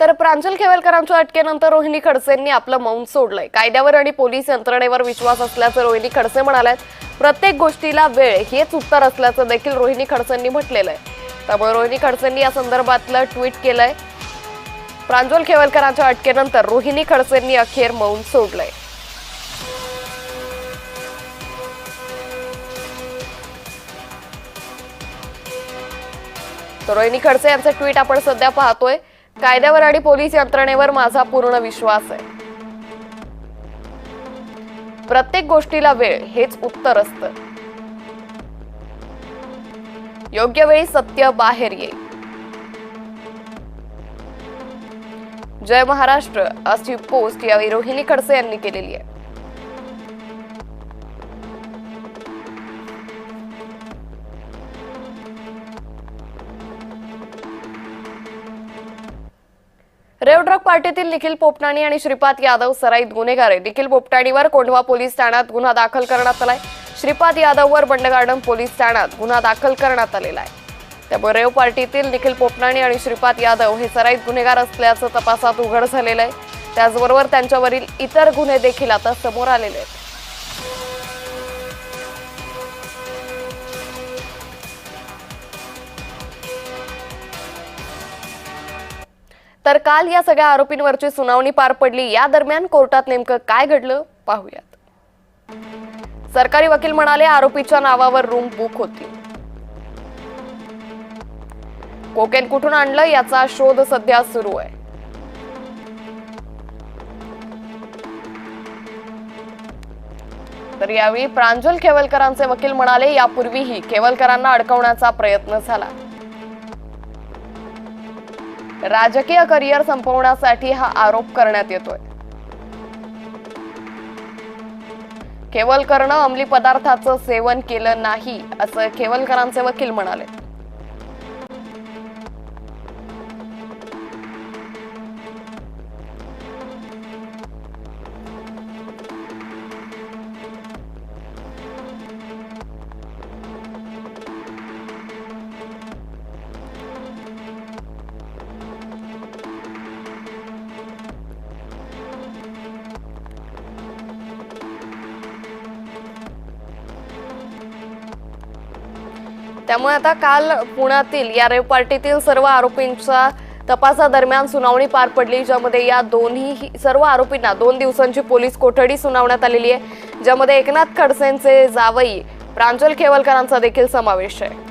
तर प्रांजल खेवलकरांच्या अटकेनंतर रोहिणी खडसेंनी आपलं मौन सोडलंय. कायद्यावर आणि पोलीस यंत्रणेवर विश्वास असल्याचं रोहिणी खडसे म्हणाल्यात. प्रत्येक गोष्टीला वेळ हेच उत्तर असल्याचं देखील रोहिणी खडसेंनी म्हटलेलं आहे त्यामुळे रोहिणी खडसेंनी या संदर्भातलं ट्विट केलंय. प्रांजल खेवलकरांच्या अटकेनंतर रोहिणी खडसेंनी अखेर मौन सोडलंय. तर रोहिणी खडसे यांचं ट्विट आपण सध्या पाहतोय. कायद्यावर आणि पोलीस यंत्रणेवर माझा पूर्ण विश्वास आहे. प्रत्येक गोष्टीला वेळ हेच उत्तर असत. योग्य वेळी सत्य बाहेर येईल. जय महाराष्ट्र अशी पोस्ट यावेळी रोहिणी खडसे यांनी केलेली आहे. रेवड्रग पार्टीतील निखिल पोपटाणी आणि श्रीपाद यादव सराईत गुन्हेगार आहे निखिल पोपटाणीवर कोंढवा पोलीस ठाण्यात गुन्हा दाखल करण्यात आलाय. श्रीपाद यादववर बंड गार्डन पोलीस ठाण्यात गुन्हा दाखल करण्यात आलेला आहे. त्यामुळे रेव पार्टीतील निखिल पोपटाणी आणि श्रीपाद यादव हे सराईत गुन्हेगार असल्याचं तपासात उघड झालेलं आहे. त्याचबरोबर त्यांच्यावरील इतर गुन्हे देखील आता समोर आलेले आहेत. तर काल या सगळ्या आरोपींवरची सुनावणी पार पडली. या दरम्यान कोर्टात नेमकं काय घडलं पाहूयात. सरकारी वकील म्हणाले आरोपीच्या नावावर रूम बुक होती. कोकेन कुठून आणलं याचा शोध सध्या सुरू आहे. तर यावेळी प्रांजल खेवलकरांचे वकील म्हणाले यापूर्वीही केवलकरांना अडकवण्याचा प्रयत्न झाला. राजकीय करिअर संपवण्यासाठी हा आरोप करण्यात येतोय. केवलकरनं अंमली पदार्थाचं सेवन केलं नाही असं केवलकरांचे वकील म्हणाले. त्यामुळे आता काल पुण्यातील या रेव पार्टीतील सर्व आरोपींच्या तपासादरम्यान सुनावणी पार पडली ज्यामध्ये या दोन्ही सर्व आरोपींना दोन दिवसांची पोलीस कोठडी सुनावण्यात आलेली आहे ज्यामध्ये एकनाथ खडसेंचे जावई प्रांजल खेवलकरांचा देखील समावेश आहे.